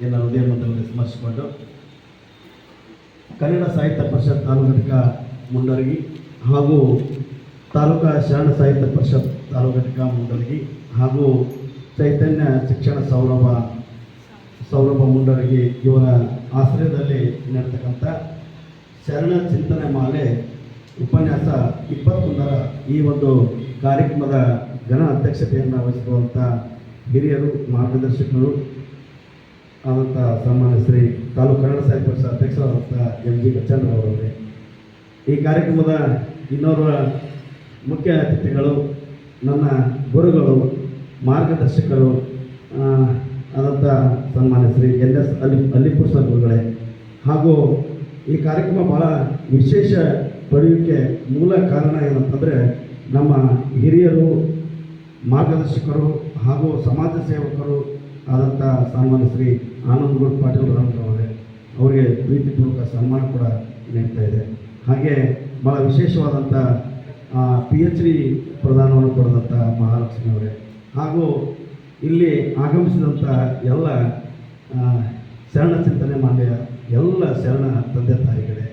ಎಲ್ಲ ಹೃದಯ ಸ್ಮರಿಸಿಕೊಂಡು ಕನ್ನಡ ಸಾಹಿತ್ಯ ಪರಿಷತ್ ತಾಲೂಕು ಘಟಕ ಮುಂಡರಗಿ ಹಾಗೂ ತಾಲೂಕಾ ಶರಣ ಸಾಹಿತ್ಯ ಪರಿಷತ್ ತಾಲೂಕು ಘಟಕ ಮುಂಡರಗಿ ಹಾಗೂ ಚೈತನ್ಯ ಶಿಕ್ಷಣ ಸೌರಭ ಸೌರಭ ಮುಂಡರಗಿ ಇವರ ಆಶ್ರಯದಲ್ಲಿ ನಡೆತಕ್ಕಂಥ ಶರಣ ಚಿಂತನೆ ಮಾಲೆ ಉಪನ್ಯಾಸ ಇಪ್ಪತ್ತೊಂದರ ಈ ಒಂದು ಕಾರ್ಯಕ್ರಮದ ಘನ ಅಧ್ಯಕ್ಷತೆಯನ್ನು ವಹಿಸಿರುವಂಥ ಹಿರಿಯರು ಮಾರ್ಗದರ್ಶಕರು ಆದಂಥ ಸನ್ಮಾನ್ಯ ಶ್ರೀ ತಾಲೂಕು ಕನ್ನಡ ಸಾಹಿತ್ಯ ಪರಿಷತ್ ಅಧ್ಯಕ್ಷರಾದಂಥ ಎಂ ಜಿ ಗಚ್ಚಂದ್ರವರವರೇ ಈ ಕಾರ್ಯಕ್ರಮದ ಇನ್ನೋರ್ವ ಮುಖ್ಯ ಅತಿಥಿಗಳು, ನನ್ನ ಗುರುಗಳು, ಮಾರ್ಗದರ್ಶಕರು ಆದಂಥ ಸನ್ಮಾನ್ಯ ಶ್ರೀ ಎಲ್ ಎಸ್ ಅಲ್ಲಿ, ಅಲ್ಲಿಪುರ ಸರ್ ಗುರುಗಳೇ ಹಾಗೂ ಈ ಕಾರ್ಯಕ್ರಮ ಭಾಳ ವಿಶೇಷ ಪಡೆಯೋಕ್ಕೆ ಮೂಲ ಕಾರಣ ಏನಂತಂದರೆ, ನಮ್ಮ ಹಿರಿಯರು, ಮಾರ್ಗದರ್ಶಕರು ಹಾಗೂ ಸಮಾಜ ಸೇವಕರು ಆದಂಥ ಸನ್ಮಾನ್ಯ ಶ್ರೀ ಆನಂದ್ ಗುರು ಪಾಟೀಲ್ ಅವರೇ, ಅವರಿಗೆ ಪ್ರೀತಿಪೂರ್ವಕ ಸನ್ಮಾನ ಕೂಡ ನೀಡ್ತಾ ಇದೆ. ಹಾಗೆ ಭಾಳ ವಿಶೇಷವಾದಂಥ ಪಿ ಎಚ್ ಡಿ ಪ್ರದಾನವನ್ನು ಪಡೆದಂಥ ಮಹಾಲಕ್ಷ್ಮಿ ಅವರೇ. ಹಾಗೂ ಇಲ್ಲಿ ಆಗಮಿಸಿದಂಥ ಎಲ್ಲ ಶರಣ ಚಿಂತನೆ ಮಾನ್ಯ ಎಲ್ಲ ಶರಣ ತಂದೆ ತಾಯಿಗಳೇ,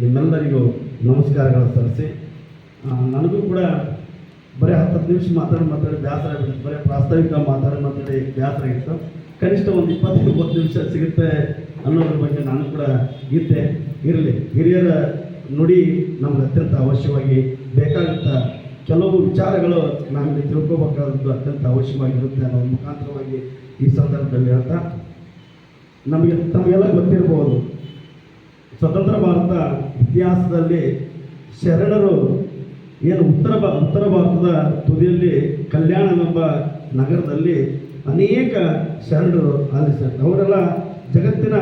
ನಿಮ್ಮೆಲ್ಲರಿಗೂ ನಮಸ್ಕಾರಗಳು ಸಲ್ಲಿಸಿ ನನಗೂ ಕೂಡ ಬರೀ ಹತ್ತು ನಿಮಿಷ ಮಾತಾಡಿ ಮಾತಾಡಿ ಬೇಸರ ಬರೀ ಪ್ರಾಸ್ತಾವಿಕ ಮಾತಾಡಿ ಮಾತಾಡಿ ಬೇಸರ ಆಗಿತ್ತು. ಕನಿಷ್ಠ ಒಂದು ಇಪ್ಪತ್ತು ಇಪ್ಪತ್ತು ನಿಮಿಷ ಸಿಗುತ್ತೆ ಅನ್ನೋದ್ರ ಬಗ್ಗೆ ನಾನು ಕೂಡ ಇದ್ದೆ ಇರಲಿ. ಹಿರಿಯರ ನುಡಿ ನಮ್ಗೆ ಅತ್ಯಂತ ಅವಶ್ಯವಾಗಿ ಬೇಕಾಗುತ್ತ ಕೆಲವು ವಿಚಾರಗಳು ನಮಗೆ ತಿಳ್ಕೋಬೇಕಾದದ್ದು ಅತ್ಯಂತ ಅವಶ್ಯವಾಗಿರುತ್ತೆ ಅನ್ನೋ ಮುಖಾಂತರವಾಗಿ ಈ ಸಂದರ್ಭದಲ್ಲಿ ಹೇಳ್ತಾ. ನಮಗೆ ತಮಗೆಲ್ಲ ಗೊತ್ತಿರ್ಬೋದು, ಸ್ವತಂತ್ರ ಭಾರತ ಇತಿಹಾಸದಲ್ಲಿ ಶರಣರು ಏನು ಉತ್ತರ ಭಾ ಉತ್ತರ ಭಾರತದ ತುದಿಯಲ್ಲಿ ಎಂಬ ನಗರದಲ್ಲಿ ಅನೇಕ ಶರಣರು ಅಲ್ಲಿ ಸ ಅವರೆಲ್ಲ ಜಗತ್ತಿನ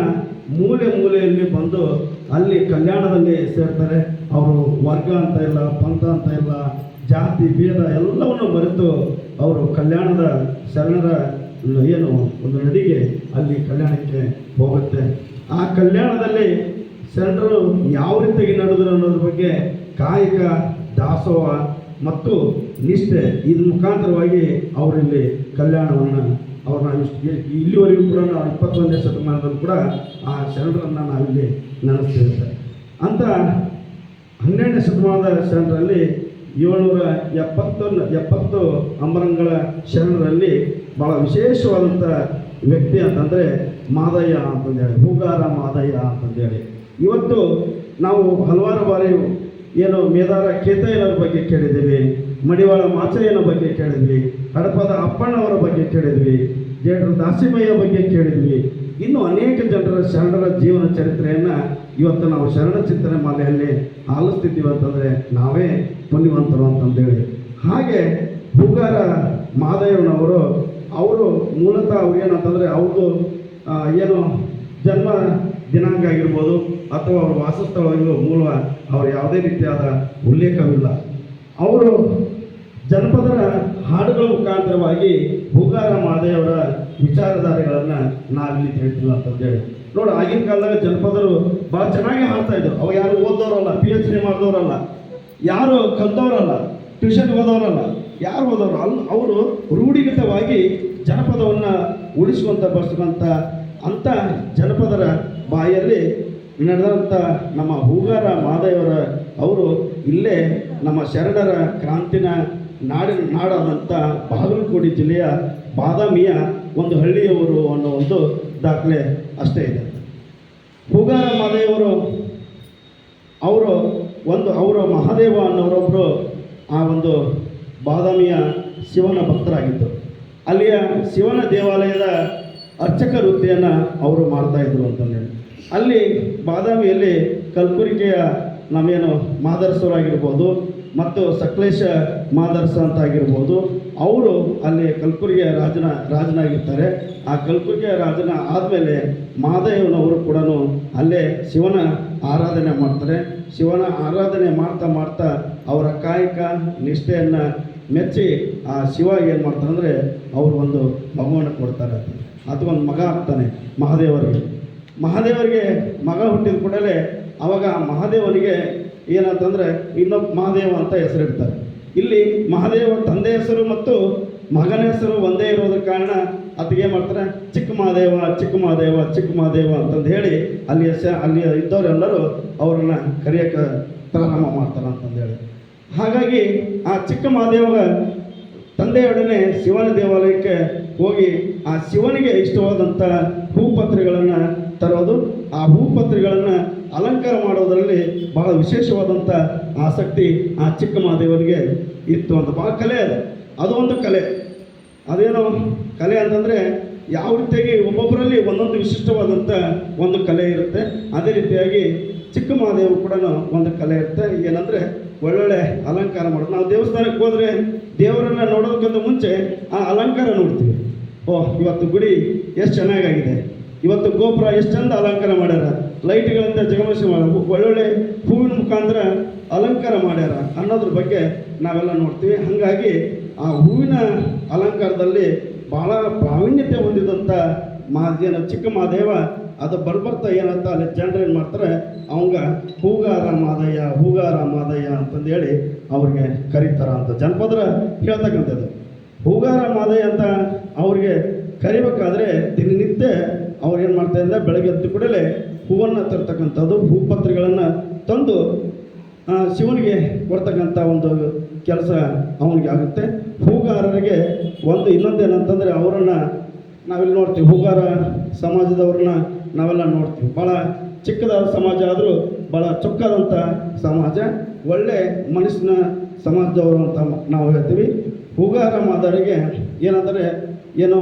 ಮೂಲೆ ಮೂಲೆಯಲ್ಲಿ ಬಂದು ಅಲ್ಲಿ ಕಲ್ಯಾಣದಲ್ಲಿ ಸೇರ್ತಾರೆ. ಅವರು ವರ್ಗ ಅಂತ ಇಲ್ಲ, ಪಂಥ ಅಂತ ಇಲ್ಲ, ಜಾತಿ, ಭೇದ ಎಲ್ಲವನ್ನು ಮರೆತು ಅವರು ಕಲ್ಯಾಣದ ಶರಣರ ಏನು ಒಂದು ನದಿಗೆ ಅಲ್ಲಿ ಕಲ್ಯಾಣಕ್ಕೆ ಹೋಗುತ್ತೆ. ಆ ಕಲ್ಯಾಣದಲ್ಲಿ ಶರಣರು ಯಾವ ರೀತಿಯಾಗಿ ನಡೆದರು ಅನ್ನೋದ್ರ ಬಗ್ಗೆ ಕಾಯಕ ದಾಸೋಹ ಮತ್ತು ನಿಷ್ಠೆ. ಇದ್ರ ಮುಖಾಂತರವಾಗಿ ಅವರಲ್ಲಿ ಕಲ್ಯಾಣವನ್ನು ಅವ್ರನ್ನ ಇಷ್ಟು ಇಲ್ಲಿವರೆಗೂ ಕೂಡ ನಾವು ಇಪ್ಪತ್ತೊಂದನೇ ಶತಮಾನದಲ್ಲೂ ಕೂಡ ಆ ಶರಣರನ್ನು ನಾವಿಲ್ಲಿ ನೆನೆಸ್ತೇವೆ ಸರ್ ಅಂತ ಹನ್ನೆರಡನೇ ಶತಮಾನದ ಶರಣರಲ್ಲಿ ಏಳ್ನೂರ ಎಪ್ಪತ್ತೊಂದು, ಎಪ್ಪತ್ತು ಅಂಬರಂಗಳ ಶರಣರಲ್ಲಿ ಭಾಳ ವಿಶೇಷವಾದಂಥ ವ್ಯಕ್ತಿ ಅಂತಂದರೆ ಮಾದಯ್ಯ ಅಂತಂದೇಳಿ, ಹೂಗಾರ ಮಾದಯ್ಯ ಅಂತಂದೇಳಿ. ಇವತ್ತು ನಾವು ಹಲವಾರು ಬಾರಿ ಏನು ಮೇದಾರ ಕೇತಯ್ಯನವ್ರ ಬಗ್ಗೆ ಕೇಳಿದ್ದೀವಿ ಮಡಿವಾಳ ಮಾಚಯ್ಯನ ಬಗ್ಗೆ ಕೇಳಿದ್ವಿ, ಹಡಪದ ಅಪ್ಪಣ್ಣವರ ಬಗ್ಗೆ ಕೇಳಿದ್ವಿ, ಜೇಡರ ದಾಸಿಮಯ್ಯ ಬಗ್ಗೆ ಕೇಳಿದ್ವಿ. ಇನ್ನು ಅನೇಕ ಜನರ ಶರಣರ ಜೀವನ ಚರಿತ್ರೆಯನ್ನು ಇವತ್ತು ನಾವು ಶರಣ ಚಿಂತನೆ ಮಾಲೆಯಲ್ಲಿ ಆಲಿಸ್ತಿದ್ದೀವಿ ಅಂತಂದರೆ ನಾವೇ ಪುಣ್ಯವಂತರು ಅಂತಂದೇಳಿ. ಹಾಗೆ ಹೂಗಾರ ಮಾದಯ್ಯನವರು ಅವರು ಮೂಲತಃ ಅವ್ರು ಏನಂತಂದರೆ ಅವ್ರದ್ದು ಏನು ಜನ್ಮ ದಿನಾಂಕ ಆಗಿರ್ಬೋದು ಅಥವಾ ಅವ್ರ ವಾಸಸ್ಥಳವಾಗಿರೋ ಮೂಲ ಅವ್ರ ಯಾವುದೇ ರೀತಿಯಾದ ಉಲ್ಲೇಖವಿಲ್ಲ. ಅವರು ಜನಪದರ ಹಾಡುಗಳ ಮುಖಾಂತರವಾಗಿ ಹೂಗಾರ ಮಾದೆಯವರ ವಿಚಾರಧಾರೆಗಳನ್ನು ನಾವಿಲ್ಲಿ ತಿಳಿತಿಲ್ಲ ಅಂತಂದೇಳಿ ನೋಡಿ, ಆಗಿನ ಕಾಲದಾಗ ಜನಪದರು ಭಾಳ ಚೆನ್ನಾಗಿ ಹಾಡ್ತಾ ಇದ್ರು. ಅವಾಗ ಯಾರು ಓದೋರಲ್ಲ ಪಿ ಎಚ್ ಡಿ ಮಾಡಿದವರಲ್ಲ ಯಾರು ಕಲ್ತವರಲ್ಲ ಟ್ಯೂಷನ್ ಓದೋರಲ್ಲ ಯಾರು ಓದೋರು? ಅಲ್ಲಿ ಅವರು ರೂಢಿಗತವಾಗಿ ಜನಪದವನ್ನು ಉಳಿಸುವಂಥ ಬರ್ಸುವಂಥ ಅಂಥ ಜನಪದರ ಬಾಯಲ್ಲಿ ನಡೆದಂಥ ನಮ್ಮ ಹೂಗಾರ ಮಾದೇವರ ಅವರು ಇಲ್ಲೇ ನಮ್ಮ ಶರಣರ ಕ್ರಾಂತಿನ ನಾಡಿನ ನಾಡಾದಂಥ ಬಾಗಲಕೋಟೆ ಜಿಲ್ಲೆಯ ಬಾದಾಮಿಯ ಒಂದು ಹಳ್ಳಿಯವರು ಅನ್ನೋ ಒಂದು ದಾಖಲೆ ಅಷ್ಟೇ ಇದೆ. ಹೂಗಾರ ಮಾದೇವರು ಅವರು ಒಂದು ಅವರ ಮಹಾದೇವ ಅನ್ನೋರೊಬ್ಬರು ಆ ಒಂದು ಬಾದಾಮಿಯ ಶಿವನ ಭಕ್ತರಾಗಿದ್ದರು. ಅಲ್ಲಿಯ ಶಿವನ ದೇವಾಲಯದ ಅರ್ಚಕ ವೃತ್ತಿಯನ್ನು ಅವರು ಮಾಡ್ತಾಯಿದ್ರು ಅಂತಂದೇಳಿ. ಅಲ್ಲಿ ಬಾದಾಮಿಯಲ್ಲಿ ಕಲ್ಬುರ್ಗಿಯ ನಮ್ಮೇನು ಮಾದರ್ಸರಾಗಿರ್ಬೋದು ಮತ್ತು ಸಕಲೇಶ ಮಾದರ್ಸ ಅಂತ ಆಗಿರ್ಬೋದು ಅವರು ಅಲ್ಲಿ ಕಲ್ಬುರ್ಗಿಯ ರಾಜನ, ರಾಜನಾಗಿರ್ತಾರೆ. ಆ ಕಲ್ಬುರ್ಗಿಯ ರಾಜನ ಆದಮೇಲೆ ಮಾದಯ್ಯನವರು ಕೂಡ ಅಲ್ಲೇ ಶಿವನ ಆರಾಧನೆ ಮಾಡ್ತಾರೆ. ಶಿವನ ಆರಾಧನೆ ಮಾಡ್ತಾ ಮಾಡ್ತಾ ಅವರ ಕಾಯಕ ನಿಷ್ಠೆಯನ್ನು ಮೆಚ್ಚಿ ಆ ಶಿವ ಏನು ಮಾಡ್ತಾರೆ ಅಂದರೆ ಅವರು ಒಂದು ಭಗವಾನ ಕೊಡ್ತಾರೆ ಅದು ಒಂದು ಮಗ ಆಗ್ತಾನೆ ಮಹಾದೇವರಿಗೆ. ಮಹಾದೇವರಿಗೆ ಮಗ ಹುಟ್ಟಿದ ಕೂಡಲೇ ಅವಾಗ ಮಹಾದೇವನಿಗೆ ಏನಂತಂದರೆ ಇನ್ನೊಬ್ಬ ಮಹಾದೇವ ಅಂತ ಹೆಸರಿಡ್ತಾರೆ. ಇಲ್ಲಿ ಮಹಾದೇವ ತಂದೆ ಹೆಸರು ಮತ್ತು ಮಗನ ಹೆಸರು ಒಂದೇ ಇರೋದ್ರ ಕಾರಣ ಅದಕ್ಕೆ ಏನು ಮಾಡ್ತಾರೆ? ಚಿಕ್ಕ ಮಹಾದೇವ ಚಿಕ್ಕ ಮಹಾದೇವ ಚಿಕ್ಕ ಮಹಾದೇವ ಅಂತಂದು ಹೇಳಿ ಅಲ್ಲಿ ಸ, ಅಲ್ಲಿ ಇದ್ದವರೆಲ್ಲರೂ ಅವ್ರನ್ನ ಕರೆಯೋಕೆ ಪ್ರಾರಂಭ ಮಾಡ್ತಾರೆ ಅಂತಂದು ಹೇಳಿ. ಹಾಗಾಗಿ ಆ ಚಿಕ್ಕ ಮಹಾದೇವ ತಂದೆಯೊಡನೆ ಶಿವನ ದೇವಾಲಯಕ್ಕೆ ಹೋಗಿ ಆ ಶಿವನಿಗೆ ಇಷ್ಟವಾದಂಥ ಹೂಪತ್ರೆಗಳನ್ನು ತರೋದು ಆ ಭೂಪತ್ರಿಗಳನ್ನು ಅಲಂಕಾರ ಮಾಡೋದರಲ್ಲಿ ಬಹಳ ವಿಶೇಷವಾದಂಥ ಆಸಕ್ತಿ ಆ ಚಿಕ್ಕ ಮಹಾದೇವನಿಗೆ ಇತ್ತು ಅಂತ. ಭಾಳ ಕಲೆ ಅದು. ಅದು ಒಂದು ಕಲೆ. ಅದೇನೋ ಕಲೆ ಅಂತಂದರೆ ಯಾವ ರೀತಿಯಾಗಿ ಒಬ್ಬೊಬ್ಬರಲ್ಲಿ ಒಂದೊಂದು ವಿಶಿಷ್ಟವಾದಂಥ ಒಂದು ಕಲೆ ಇರುತ್ತೆ. ಅದೇ ರೀತಿಯಾಗಿ ಚಿಕ್ಕ ಮಹಾದೇವ ಕೂಡ ಒಂದು ಕಲೆ ಇರುತ್ತೆ. ಏನಂದರೆ ಒಳ್ಳೊಳ್ಳೆ ಅಲಂಕಾರ ಮಾಡೋದು. ನಾವು ದೇವಸ್ಥಾನಕ್ಕೆ ಹೋದರೆ ದೇವರನ್ನು ನೋಡೋದಕ್ಕಿಂತ ಮುಂಚೆ ಆ ಅಲಂಕಾರ ನೋಡ್ತೀವಿ. ಓಹ್ ಇವತ್ತು ಗುಡಿ ಎಷ್ಟು ಚೆನ್ನಾಗಾಗಿದೆ. ಇವತ್ತು ಗೋಪುರ ಎಷ್ಟು ಚಂದ ಅಲಂಕಾರ ಮಾಡ್ಯಾರ. ಲೈಟ್ಗಳಿಂದ ಜಗಮಸಿ ಒಳ್ಳೊಳ್ಳೆ ಹೂವಿನ ಮುಖಾಂತರ ಅಲಂಕಾರ ಮಾಡ್ಯಾರ ಅನ್ನೋದ್ರ ಬಗ್ಗೆ ನಾವೆಲ್ಲ ನೋಡ್ತೀವಿ. ಹಾಗಾಗಿ ಆ ಹೂವಿನ ಅಲಂಕಾರದಲ್ಲಿ ಬಹಳ ಪ್ರಾವೀಣ್ಯತೆ ಹೊಂದಿದಂಥ ಮಾ ಏನು ಚಿಕ್ಕ ಮಹಾದೇವ, ಅದು ಬರ್ಬರ್ತಾ ಏನಂತ ಅಲ್ಲಿ ಜನರು ಏನು ಮಾಡ್ತಾರೆ, ಅವಂಗ ಹೂಗಾರ ಮಾದಯ್ಯ ಹೂಗಾರ ಮಾದಯ್ಯ ಅಂತಂದೇಳಿ ಅವ್ರಿಗೆ ಕರೀತಾರ ಅಂತ ಜನಪದರ ಹೇಳ್ತಕ್ಕಂಥದ್ದು. ಹೂಗಾರ ಮಾದಯ್ಯ ಅಂತ ಅವ್ರಿಗೆ ಕರಿಬೇಕಾದ್ರೆ ದಿನನಿತ್ಯ ಅವ್ರು ಏನು ಮಾಡ್ತಾ ಇದ್ದಾರೆ? ಬೆಳಗ್ಗೆ ಎದ್ದು ಕೂಡಲೇ ಹೂವನ್ನು ತರ್ತಕ್ಕಂಥದ್ದು ಹೂಪತ್ರೆಗಳನ್ನು ತಂದು ಶಿವನಿಗೆ ಕೊಡ್ತಕ್ಕಂಥ ಒಂದು ಕೆಲಸ ಅವನಿಗೆ ಆಗುತ್ತೆ. ಹೂಗಾರರಿಗೆ ಒಂದು ಇನ್ನೊಂದೇನಂತಂದರೆ ಅವರನ್ನು ನಾವಿಲ್ಲಿ ನೋಡ್ತೀವಿ. ಹೂಗಾರ ಸಮಾಜದವ್ರನ್ನ ನಾವೆಲ್ಲ ನೋಡ್ತೀವಿ. ಭಾಳ ಚಿಕ್ಕದಾದ ಸಮಾಜ ಆದರೂ ಭಾಳ ಚೊಕ್ಕಾದಂಥ ಸಮಾಜ. ಒಳ್ಳೆ ಮನಸ್ಸಿನ ಸಮಾಜದವರು ಅಂತ ನಾವು ಹೇಳ್ತೀವಿ. ಹೂಗಾರ ಮಾದರಿಗೆ ಏನಂದರೆ ಏನೋ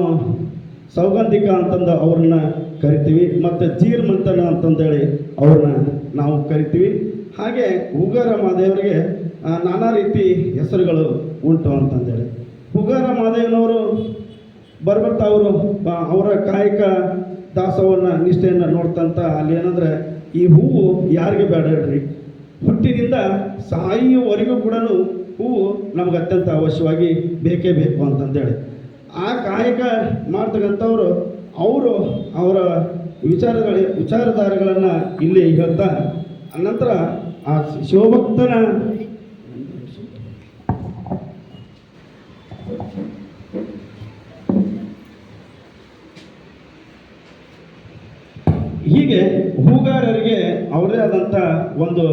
ಸೌಗಂಧಿಕ ಅಂತಂದು ಅವ್ರನ್ನ ಕರಿತೀವಿ ಮತ್ತು ಜೀರ್ಮಂತನ ಅಂತಂದೇಳಿ ಅವ್ರನ್ನ ನಾವು ಕರಿತೀವಿ. ಹಾಗೆ ಉಗಾರ ಮಾದೇವರಿಗೆ ಆ, ನಾನಾ ರೀತಿ ಹೆಸರುಗಳು ಉಂಟು ಅಂತಂದೇಳಿ. ಉಗಾರ ಮಾದೇವನವರು ಬರ್ಬರ್ತಾ ಅವರು ಅವರ ಕಾಯಕ ದಾಸವನ್ನು ನಿಷ್ಠೆಯನ್ನು ನೋಡ್ತಂತ ಅಲ್ಲಿ ಏನಂದರೆ ಈ ಹೂವು ಯಾರಿಗೆ ಬೇಡ ಹೇಳ್ರಿ. ಹುಟ್ಟಿನಿಂದ ಸಾಯುವವರೆಗೂ ಕೂಡ ಹೂವು ನಮ್ಗೆ ಅತ್ಯಂತ ಅವಶ್ಯವಾಗಿ ಬೇಕೇ ಬೇಕು ಅಂತಂದೇಳಿ. ಕಾಯಕ ಮಾಡ್ತಕ್ಕಂಥವ್ರು, ಅವರು ಅವರ ವಿಚಾರಗಳ ವಿಚಾರಧಾರೆಗಳನ್ನು ಇಲ್ಲಿ ಹೇಳ್ತಾ ನಂತರ ಆ ಶಿವಭಕ್ತನ ಹೀಗೆ ಹೂಗಾರರಿಗೆ ಅವರದೇ ಆದಂಥ ಒಂದು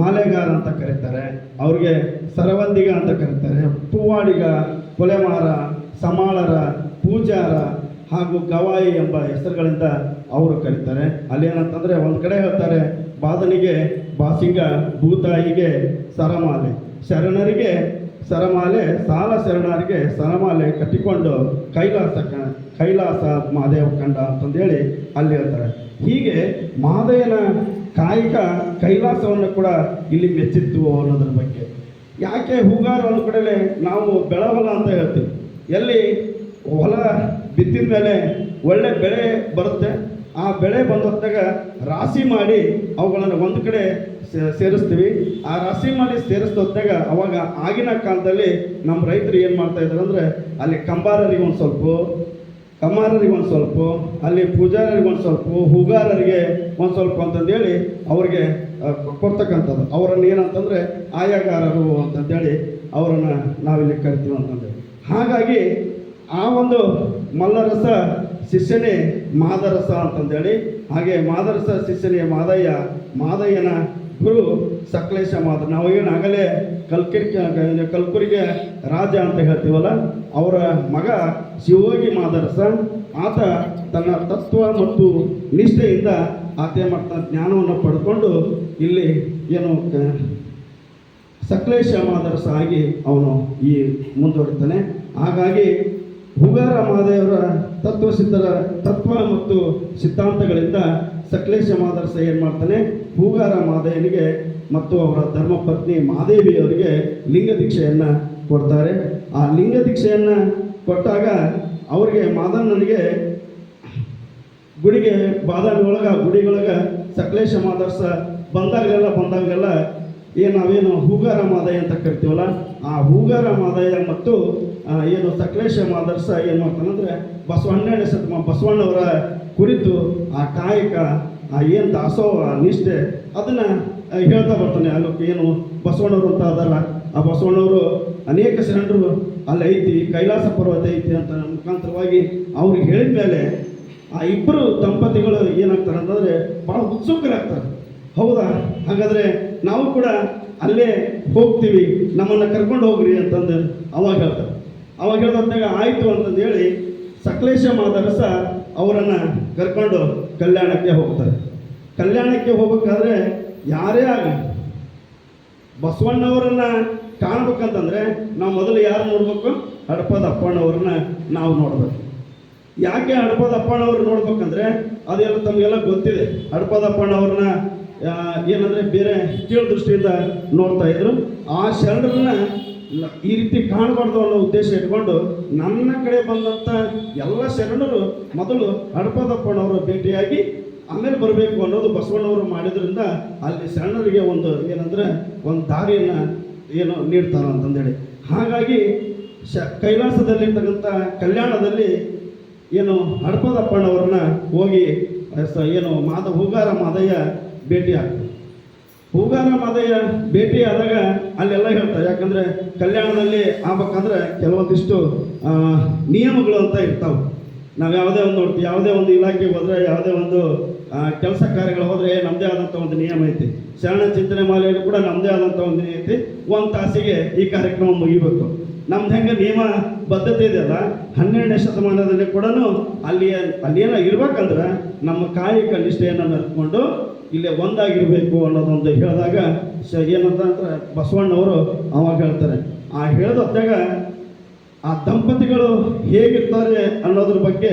ಮಾಲೆಗಾರ ಅಂತ ಕರೀತಾರೆ. ಅವ್ರಿಗೆ ಸರವಂದಿಗ ಅಂತ ಕರೀತಾರೆ. ಪೂವಾಡಿಗ, ಕೊಲೆಮಾರ, ಸಮಾಳರ ಪೂಜಾರ ಹಾಗೂ ಗವಾಯಿ ಎಂಬ ಹೆಸರುಗಳಿಂದ ಅವರು ಕರೀತಾರೆ. ಅಲ್ಲೇನಂತಂದರೆ ಒಂದು ಕಡೆ ಹೇಳ್ತಾರೆ, ಬಾದನಿಗೆ ಬಾಸಿಂಗ, ಭೂತಾಯಿಗೆ ಸರಮಾಲೆ. ಶರಣರಿಗೆ ಸರಮಾಲೆ, ಸಾಲ ಶರಣರಿಗೆ ಸರಮಾಲೆ ಕಟ್ಟಿಕೊಂಡು ಕೈಲಾಸ ಕೈಲಾಸ ಮಹಾದೇವ ಕಂಡ ಅಂತಂದೇಳಿ ಅಲ್ಲಿ ಹೇಳ್ತಾರೆ. ಹೀಗೆ ಮಹಾದೇವನ ಕಾಯಿಕ ಕೈಲಾಸವನ್ನು ಕೂಡ ಇಲ್ಲಿ ಮೆಚ್ಚಿತ್ತು ಅನ್ನೋದ್ರ ಬಗ್ಗೆ. ಯಾಕೆ ಹೂಗಾರ ಒಂದು ಕಡೆಲೆ ನಾವು ಬೆಳವಲ ಅಂತ ಹೇಳ್ತೀವಿ. ಎಲ್ಲಿ ಹೊಲ ಬಿತ್ತಿದ ಮೇಲೆ ಒಳ್ಳೆ ಬೆಳೆ ಬರುತ್ತೆ. ಆ ಬೆಳೆ ಬಂದೊತ್ತಾಗ ರಾಶಿ ಮಾಡಿ ಅವುಗಳನ್ನು ಒಂದು ಕಡೆ ಸೇರಿಸ್ತೀವಿ. ಆ ರಾಶಿ ಮಾಡಿ ಸೇರಿಸಿದೊತ್ತಾಗ ಅವಾಗ ಆಗಿನ ಕಾಲದಲ್ಲಿ ನಮ್ಮ ರೈತರು ಏನು ಮಾಡ್ತಾ ಇದ್ದಾರೆ ಅಂದರೆ ಅಲ್ಲಿ ಕಂಬಾರರಿಗೆ ಒಂದು ಸ್ವಲ್ಪ ಕಮ್ಮಾರರಿಗೆ ಒಂದು ಸ್ವಲ್ಪ, ಅಲ್ಲಿ ಪೂಜಾರರಿಗೆ ಒಂದು ಸ್ವಲ್ಪ, ಹೂಗಾರರಿಗೆ ಒಂದು ಸ್ವಲ್ಪ ಅಂತಂದೇಳಿ ಅವ್ರಿಗೆ ಕೊಡ್ತಕ್ಕಂಥದ್ದು. ಅವರನ್ನು ಏನಂತಂದರೆ ಆಯಾಗಾರರು ಅಂತಂದೇಳಿ ಅವರನ್ನು ನಾವಿಲ್ಲಿ ಕರಿತೀವಿ ಅಂತಂದೇಳಿ. ಹಾಗಾಗಿ ಆ ಒಂದು ಮಲ್ಲರಸ ಶಿಷ್ಯನೇ ಮಾದರಸ ಅಂತಂದೇಳಿ. ಹಾಗೆ ಮಾದರಸ ಶಿಷ್ಯನೇ ಮಾದಯ್ಯ, ಮಾದಯ್ಯನ ಗುರು ಸಕಲೇಶ ಮಾದ ನಾವು ಏನಾಗಲೇ ಆಗಲೇ ಕಲ್ಕಿರಿ ಕಲ್ಕುರಿಗೆ ರಾಜ ಅಂತ ಹೇಳ್ತೀವಲ್ಲ, ಅವರ ಮಗ ಶಿವೋಗಿ ಮಾದರಸ. ಆತ ತನ್ನ ತತ್ವ ಮತ್ತು ನಿಷ್ಠೆಯಿಂದ ಆತ ಮಾಡ್ತಾನೆ ಜ್ಞಾನವನ್ನು ಪಡ್ಕೊಂಡು ಇಲ್ಲಿ ಏನು ಸಕಲೇಶ ಮಾದರಸ ಆಗಿ ಅವನು ಈ ಮುಂದುವರಿತಾನೆ. ಹಾಗಾಗಿ ಹುಗಾರ ಮಹಾದೇವರ ತತ್ವಸಿದ್ಧರ ತತ್ವ ಮತ್ತು ಸಿದ್ಧಾಂತಗಳಿಂದ ಸಕಲೇಶ ಮಾದರ್ಸ ಏನು ಮಾಡ್ತಾನೆ? ಹೂಗಾರ ಮಾದೇವನಿಗೆ ಮತ್ತು ಅವರ ಧರ್ಮಪತ್ನಿ ಮಹಾದೇವಿಯವರಿಗೆ ಲಿಂಗ ದೀಕ್ಷೆಯನ್ನು ಕೊಡ್ತಾರೆ. ಆ ಲಿಂಗ ದೀಕ್ಷೆಯನ್ನು ಕೊಟ್ಟಾಗ ಅವರಿಗೆ ಮಾದಣ್ಣನಿಗೆ ಗುಡಿಗೆ ಬಾದಾಮಿ ಒಳಗೆ ಗುಡಿಗೊಳಗೆ ಸಕಲೇಶ ಮಾದರ್ಸ ಬಂದಾಗಲೆಲ್ಲ ಬಂದಾಗಲೆಲ್ಲ ಏನು ನಾವೇನು ಹೂಗಾರ ಮಾದಯ ಅಂತ ಕರಿತೀವಲ್ಲ? ಆ ಹೂಗಾರ ಮಾದಯ ಮತ್ತು ಏನು ಸಕಲೇಶ ಮಾದರ್ಸ ಏನು ಮಾಡ್ತಾನಂದ್ರೆ ಬಸವಣ್ಣ ಸತ್ಮ ಬಸವಣ್ಣವರ ಕುರಿತು ಆ ಕಾಯಕ, ಆ ಏನು ದಾಸೋಹ ನಿಷ್ಠೆ, ಅದನ್ನು ಹೇಳ್ತಾ ಬರ್ತಾನೆ ಅಲ್ಲೋಕೆ ಏನು, ಬಸವಣ್ಣವರು ಅಂತ ಅದಲ್ಲ. ಆ ಬಸವಣ್ಣವರು ಅನೇಕ ಶರಣರು ಅಲ್ಲಿ ಐತಿ, ಕೈಲಾಸ ಪರ್ವತ ಐತಿ ಅಂತ ಮುಖಾಂತರವಾಗಿ ಅವ್ರಿಗೆ ಹೇಳಿದ ಮೇಲೆ, ಆ ಇಬ್ಬರು ದಂಪತಿಗಳು ಏನಾಗ್ತಾರೆ ಅಂತಂದರೆ ಭಾಳ ಉತ್ಸುಕರಾಗ್ತಾರೆ. ಹೌದಾ? ಹಾಗಾದರೆ ನಾವು ಕೂಡ ಅಲ್ಲೇ ಹೋಗ್ತೀವಿ, ನಮ್ಮನ್ನು ಕರ್ಕೊಂಡು ಹೋಗ್ರಿ ಅಂತಂದು ಅವಾಗ ಹೇಳ್ತಾರೆ ಅವಾಗ ಹೇಳ್ದಾಗ ಆಯಿತು ಅಂತಂದು ಹೇಳಿ ಸಕಲೇಶ ಮಾದರಸ ಅವರನ್ನು ಕರ್ಕೊಂಡು ಕಲ್ಯಾಣಕ್ಕೆ ಹೋಗ್ತಾರೆ. ಕಲ್ಯಾಣಕ್ಕೆ ಹೋಗ್ಬೇಕಾದ್ರೆ ಯಾರೇ ಆಗಲಿ, ಬಸವಣ್ಣವರನ್ನ ಕಾಣ್ಬೇಕಂತಂದ್ರೆ ನಾವು ಮೊದಲು ಯಾರು ನೋಡಬೇಕು? ಹಡಪದ ಅಪ್ಪಣ್ಣವ್ರನ್ನ ನಾವು ನೋಡಬೇಕು. ಯಾಕೆ ಹಡಪದ ಅಪ್ಪಣ್ಣವ್ರು ನೋಡ್ಬೇಕಂದ್ರೆ ಅದೆಲ್ಲ ತಮಗೆಲ್ಲ ಗೊತ್ತಿದೆ. ಹಡಪದ ಅಪ್ಪಣ್ಣವ್ರನ್ನ ಏನಂದ್ರೆ ಬೇರೆ ಕೀಳು ದೃಷ್ಟಿಯಿಂದ ನೋಡ್ತಾ ಇದ್ರು. ಆ ಶರಣರನ್ನ ಈ ರೀತಿ ಕಾಣಬಾರ್ದು ಅನ್ನೋ ಉದ್ದೇಶ ಇಟ್ಕೊಂಡು ನನ್ನ ಕಡೆ ಬಂದಂಥ ಎಲ್ಲ ಶರಣರು ಮೊದಲು ಹಡಪದಪ್ಪನವರು ಭೇಟಿಯಾಗಿ ಆಮೇಲೆ ಬರಬೇಕು ಅನ್ನೋದು ಬಸವಣ್ಣವರು ಮಾಡಿದ್ರಿಂದ ಅಲ್ಲಿ ಶರಣರಿಗೆ ಒಂದು ಏನಂದ್ರೆ ಒಂದು ದಾರಿಯನ್ನ ಏನು ನೀಡ್ತಾರೆ ಅಂತಂದೇಳಿ. ಹಾಗಾಗಿ ಶ ಕೈಲಾಸದಲ್ಲಿರ್ತಕ್ಕಂಥ ಕಲ್ಯಾಣದಲ್ಲಿ ಏನು ಹಡಪದಪ್ಪನವ್ರನ್ನ ಹೋಗಿ ಏನು ಮಾದ ಹೂಗಾರ ಮಾದಯ್ಯ ಭೇಟಿ ಆಗ್ತದೆ. ಹೂಗಾರ ಮಾದಯ್ಯ ಭೇಟಿ ಆದಾಗ ಅಲ್ಲೆಲ್ಲ ಹೇಳ್ತಾರೆ. ಯಾಕಂದ್ರೆ ಕಲ್ಯಾಣದಲ್ಲಿ ಆಗ್ಬೇಕಂದ್ರೆ ಕೆಲವೊಂದಿಷ್ಟು ನಿಯಮಗಳು ಅಂತ ಇರ್ತಾವೆ. ನಾವು ಯಾವುದೇ ಒಂದು ನೋಡ್ತೀವಿ, ಯಾವುದೇ ಒಂದು ಇಲಾಖೆಗೆ ಹೋದ್ರೆ, ಯಾವುದೇ ಒಂದು ಕೆಲಸ ಕಾರ್ಯಗಳು ಹೋದ್ರೆ ನಮ್ಮದೇ ಆದಂಥ ಒಂದು ನಿಯಮ ಐತಿ. ಶರಣ ಚಿಂತನೆ ಮಾಲೆಯಲ್ಲಿ ಕೂಡ ನಮ್ಮದೇ ಆದಂಥ ಒಂದು ನಿಯಮ ಐತಿ. ಒಂದು ತಾಸಿಗೆ ಈ ಕಾರ್ಯಕ್ರಮ ಮುಗಿಬೇಕು. ನಮ್ದು ಹೆಂಗೆ ನಿಯಮ ಬದ್ಧತೆ ಇದೆಯಲ್ಲ ಹನ್ನೆರಡನೇ ಶತಮಾನದಲ್ಲಿ ಕೂಡ ಅಲ್ಲಿ ಅಲ್ಲಿ ಏನೋ ಇರ್ಬೇಕಂದ್ರೆ ನಮ್ಮ ಕಾಯಿ ನಿಷ್ಠೆಯನ್ನು ಮೆರೆದುಕೊಂಡು ಇಲ್ಲೇ ಒಂದಾಗಿರಬೇಕು ಅನ್ನೋದೊಂದು ಹೇಳಿದಾಗ ಸ ಏನಂತ ಅಂದ್ರೆ ಬಸವಣ್ಣವರು ಅವಾಗ ಹೇಳ್ತಾರೆ. ಆ ಹೇಳಿದ ಹೊತ್ನ್ಯಾಗ ಆ ದಂಪತಿಗಳು ಹೇಗಿರ್ತಾರೆ ಅನ್ನೋದ್ರ ಬಗ್ಗೆ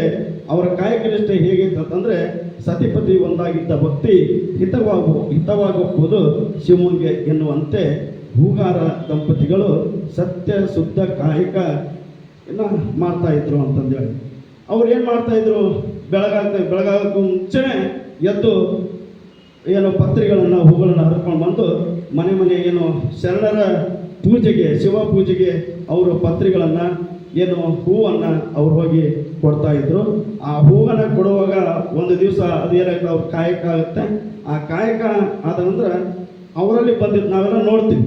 ಅವರ ಕಾಯಕನಿಷ್ಠೆ ಹೇಗಿತ್ತು ಅಂತಂದ್ರೆ ಸತಿಪತಿ ಒಂದಾಗಿದ್ದ ಭಕ್ತಿ ಹಿತವಾಗು, ಹಿತವಾಗಬಹುದು ಶಿವಮೊಗ್ಗ ಎನ್ನುವಂತೆ ಹೂಗಾರ ದಂಪತಿಗಳು ಸತ್ಯ, ಶುದ್ಧ, ಕಾಯಕ ಮಾಡ್ತಾ ಇದ್ರು ಅಂತಂದೇಳಿ. ಅವ್ರು ಏನು ಮಾಡ್ತಾ ಇದ್ರು? ಬೆಳಗಾಗ ಬೆಳಗಾಗಕ್ಕೂ ಮುಂಚೆನೆ ಎದ್ದು ಏನು ಪತ್ರಿಗಳನ್ನು ಹೂಗಳನ್ನು ಹರ್ಕೊಂಡು ಬಂದು ಮನೆ ಮನೆ ಏನು ಶರಣರ ಪೂಜೆಗೆ, ಶಿವ ಪೂಜೆಗೆ ಅವರು ಪತ್ರಿಗಳನ್ನು ಏನು ಹೂವನ್ನು ಅವ್ರು ಹೋಗಿ ಕೊಡ್ತಾ ಇದ್ರು. ಆ ಹೂವನ್ನು ಕೊಡುವಾಗ ಒಂದು ದಿವಸ ಅದು ಅವ್ರ ಕಾಯಕ ಆಗುತ್ತೆ. ಆ ಕಾಯಕ ಆದ ನಂತರ ಅವರಲ್ಲಿ ಬಂದಿದ್ದು ನಾವೆಲ್ಲ ನೋಡ್ತೀವಿ.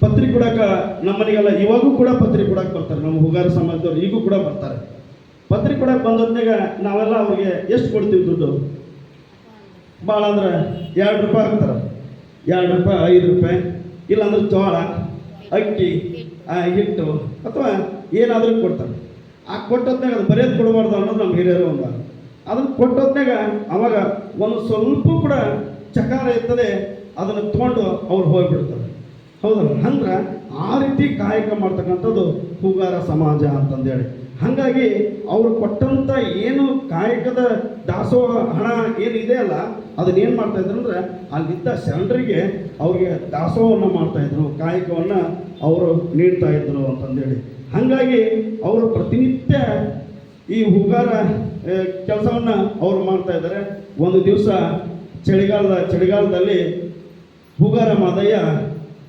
ಪತ್ರಿ ಕೊಡಕ್ಕೆ ನಮ್ಮನೆಗೆಲ್ಲ ಇವಾಗೂ ಕೂಡ ಪತ್ರಿ ಕೊಡಕ್ಕೆ ಬರ್ತಾರೆ. ನಮ್ಮ ಹುಗಾರ ಸಮಾಜದವ್ರು ಈಗೂ ಕೂಡ ಬರ್ತಾರೆ. ಪತ್ರಿ ಕೊಡಕ್ಕೆ ಬಂದೊತ್ನಾಗ ನಾವೆಲ್ಲ ಅವ್ರಿಗೆ ಎಷ್ಟು ಕೊಡ್ತೀವಿ ದುಡ್ಡು? ಭಾಳ ಅಂದ್ರೆ ಎರಡು ರೂಪಾಯಿ ಹಾಕ್ತಾರೆ. ಎರಡು ರೂಪಾಯಿ, ಐದು ರೂಪಾಯಿ, ಇಲ್ಲಾಂದ್ರೆ ಜೋಳ, ಅಕ್ಕಿ ಹಿಟ್ಟು ಅಥವಾ ಏನಾದರೂ ಕೊಡ್ತಾರೆ. ಆ ಕೊಟ್ಟೊತ್ನಾಗ ಅದು ಬರೆಯೋದು ಕೊಡಬಾರ್ದು ಅನ್ನೋದು ನಮ್ಮ ಹಿರಿಯರು ಒಂದು. ಅದನ್ನು ಕೊಟ್ಟೊತ್ನಾಗ ಅವಾಗ ಒಂದು ಸ್ವಲ್ಪ ಕೂಡ ಚಕಾರ ಇರ್ತದೆ, ಅದನ್ನು ತೊಗೊಂಡು ಅವ್ರು ಹೋಗಿಬಿಡ್ತಾರೆ. ಹೌದಲ್ಲ? ಅಂದ್ರೆ ಆ ರೀತಿ ಕಾಯಕ ಮಾಡ್ತಕ್ಕಂಥದ್ದು ಹೂಗಾರ ಸಮಾಜ ಅಂತಂದೇಳಿ. ಹಾಗಾಗಿ ಅವರು ಕೊಟ್ಟಂಥ ಏನು ಕಾಯಕದ ದಾಸೋಹ ಹಣ ಏನಿದೆ ಅಲ್ಲ, ಅದನ್ನ ಏನು ಮಾಡ್ತಾ ಇದ್ರು ಅಂದ್ರೆ, ಅಲ್ಲಿದ್ದ ಶರಣರಿಗೆ ಅವ್ರಿಗೆ ದಾಸೋಹವನ್ನು ಮಾಡ್ತಾ ಇದ್ರು, ಕಾಯಕವನ್ನು ಅವರು ನೀಡ್ತಾ ಇದ್ರು ಅಂತಂದೇಳಿ. ಹಾಗಾಗಿ ಅವರು ಪ್ರತಿನಿತ್ಯ ಈ ಹೂಗಾರ ಕೆಲಸವನ್ನು ಅವರು ಮಾಡ್ತಾ ಇದ್ದಾರೆ ಒಂದು ದಿವಸ ಚಳಿಗಾಲದ, ಚಳಿಗಾಲದಲ್ಲಿ ಹೂಗಾರ ಮಾದಯ್ಯ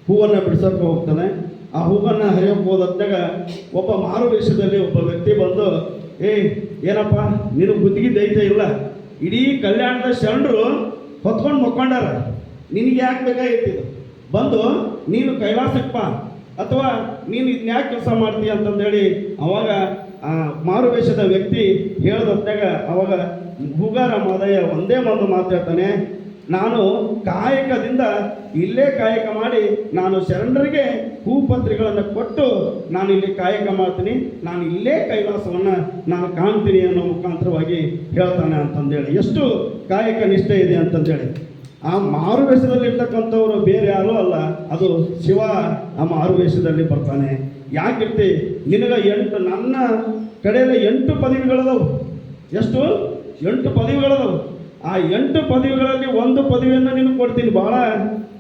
ಹೂವನ್ನು ಬಿಡಿಸೋಕೆ ಹೋಗ್ತಾನೆ. ಆ ಹೂವನ್ನು ಹರಿಯೋಕೆ ಹೋದಾಗ ಒಬ್ಬ ಮಾರು ವೇಷದಲ್ಲಿ ಒಬ್ಬ ವ್ಯಕ್ತಿ ಬಂದು ಏಯ್ ಏನಪ್ಪ, ನೀನು ಗುತ್ತಿಗೆ ದೈತ್ಯ ಇಲ್ಲ. ಇಡೀ ಕಲ್ಯಾಣದ ಶರಣರು ಹೊತ್ಕೊಂಡು ಮಕ್ಕೊಂಡಾರ. ನಿನಗೆ ಯಾಕೆ ಬೇಕಾಗಿತ್ತು ಬಂದು, ನೀನು ಕೈಲಾಸಕ್ಕಪ್ಪ ಅಥವಾ ನೀನು ಇದನ್ನ ಯಾಕೆ ಕೆಲಸ ಮಾಡ್ತೀಯ ಅಂತಂದೇಳಿ ಅವಾಗ ಆ ಮಾರು ವೇಷದ ವ್ಯಕ್ತಿ ಹೇಳ್ದೊತ್ತಾಗ ಅವಾಗ, ಭೂಗಾರ ಮಾದಯ್ಯ ಒಂದೇ ಒಂದು ಮಾತು ಹೇಳ್ತಾನೆ. ನಾನು ಕಾಯಕದಿಂದ ಇಲ್ಲೇ ಕಾಯಕ ಮಾಡಿ ನಾನು ಶರಣರಿಗೆ ಹೂಪತ್ರಿಗಳನ್ನು ಕೊಟ್ಟು ನಾನು ಇಲ್ಲಿ ಕಾಯಕ ಮಾಡ್ತೀನಿ. ನಾನು ಇಲ್ಲೇ ಕೈಲಾಸವನ್ನು ನಾನು ಕಾಣ್ತೀನಿ ಅನ್ನೋ ಮುಖಾಂತರವಾಗಿ ಹೇಳ್ತಾನೆ ಅಂತಂದೇಳಿ. ಎಷ್ಟು ಕಾಯಕ ನಿಷ್ಠೆ ಇದೆ ಅಂತಂದೇಳಿ. ಆ ಮಾರುವೇಷದಲ್ಲಿರ್ತಕ್ಕಂಥವ್ರು ಬೇರೆ ಯಾರೂ ಅಲ್ಲ. ಅದು ಶಿವ ಆ ಮಾರುವೇಷದಲ್ಲಿ ಬರ್ತಾನೆ. ಯಾಕಿರ್ತಿ, ನಿನಗ ಎಂಟು, ನನ್ನ ಕಡೆಯಲ್ಲಿ ಎಂಟು ಪದವಿಗಳದವು. ಎಷ್ಟು? ಎಂಟು ಪದವಿಗಳದವು. ಆ ಎಂಟು ಪದವಿಗಳಲ್ಲಿ ಒಂದು ಪದವಿಯನ್ನು ನಿನಗೆ ಕೊಡ್ತೀನಿ.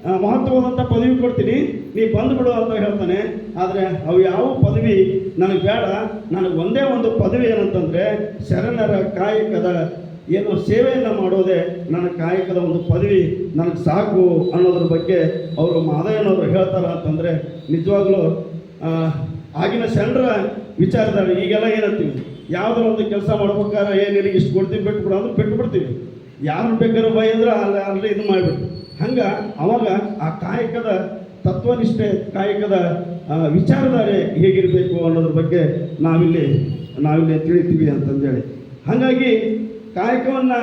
ಆ, ಮಹತ್ವವಾದಂಥ ಪದವಿ ಕೊಡ್ತೀನಿ. ನೀ ಬಂದುಬಿಡು ಅಂತ ಹೇಳ್ತಾನೆ. ಆದರೆ ಅವು ಯಾವ ಪದವಿ? ನನಗೆ ಬೇಡ. ನನಗೆ ಒಂದೇ ಒಂದು ಪದವಿ ಏನಂತಂದರೆ ಶರಣರ ಕಾಯಕದ ಏನು ಸೇವೆಯನ್ನು ಮಾಡೋದೇ ನನ್ನ ಕಾಯಕದ ಒಂದು ಪದವಿ. ನನಗೆ ಸಾಕು ಅನ್ನೋದ್ರ ಬಗ್ಗೆ ಅವರು ಮಾದಯ್ಯನವರು ಹೇಳ್ತಾರ ಅಂತಂದರೆ ನಿಜವಾಗ್ಲೂ ಆಗಿನ ಶರಣರ ವಿಚಾರದಲ್ಲಿ ಈಗೆಲ್ಲ ಏನಂತೀವಿ? ಯಾವುದೋ ಒಂದು ಕೆಲಸ ಮಾಡ್ಬೇಕಾದ್ರೆ ಏನು ನಿನಗೆ ಇಷ್ಟು ಕೊಡ್ತೀವಿ ಬಿಟ್ಬಿಡು ಅಂದ್ರೆ ಯಾರು ಬೇಕಾದ್ರೂ ಬೈದ್ರೆ ಅಲ್ಲಿ ಅಲ್ಲಿ ಇದು ಮಾಡಿಬಿಟ್ಟು ಹಂಗೆ ಅವಾಗ ಆ ಕಾಯಕದ ತತ್ವನಿಷ್ಠೆ, ಕಾಯಕದ ವಿಚಾರಧಾರೆ ಹೇಗಿರಬೇಕು ಅನ್ನೋದ್ರ ಬಗ್ಗೆ ನಾವಿಲ್ಲಿ ನಾವಿಲ್ಲಿ ತಿಳಿತೀವಿ ಅಂತಂದೇಳಿ. ಹಾಗಾಗಿ ಕಾಯಕವನ್ನು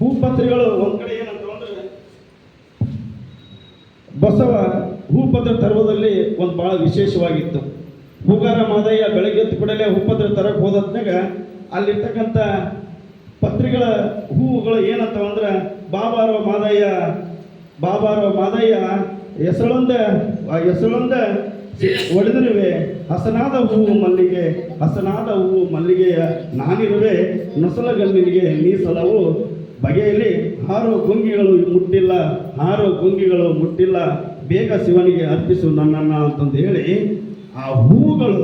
ಭೂಪತ್ರಿಗಳು ಒಂದು ಕಡೆ ಏನಂತ ಅಂದರೆ ಬಸವ ಹೂಪತ್ರ ತರುವುದಲ್ಲಿ ಒಂದು ಭಾಳ ವಿಶೇಷವಾಗಿತ್ತು. ಹೂಗಾರ ಮಾದಯ್ಯ ಬೆಳಗ್ಗೆ ಎದ್ದು ಕೂಡಲೇ ಹೂಪತ್ರ ತರಕ್ಕೆ ಹೋದತ್ನಾಗ ಅಲ್ಲಿರ್ತಕ್ಕಂಥ ಪತ್ರಿಗಳ ಹೂವುಗಳು ಏನತ್ತವ ಅಂದ್ರೆ ಬಾಬಾರೋ ಮಾದಯ್ಯ ಬಾಬಾರೋ ಮಾದಯ್ಯ ಹೆಸಳೊಂದ ಹೆಸಳೊಂದ ಒಡೆದಿರುವೆ, ಹಸನಾದ ಹೂವು ಮಲ್ಲಿಗೆ, ಹಸನಾದ ಹೂವು ಮಲ್ಲಿಗೆಯ ನಾನಿರುವೆ ನೊಸಲಗಲ್ಲಿಗೆ ಮೀಸಲವು ಬಗೆಯಲ್ಲಿ ಹಾರೋ ಗುಂಗಿಗಳು ಮುಟ್ಟಿಲ್ಲ, ಹಾರೋ ಗುಂಗಿಗಳು ಮುಟ್ಟಿಲ್ಲ, ಬೇಗ ಶಿವನಿಗೆ ಅರ್ಪಿಸು ನನ್ನನ್ನು ಅಂತಂದು ಹೇಳಿ ಆ ಹೂವುಗಳು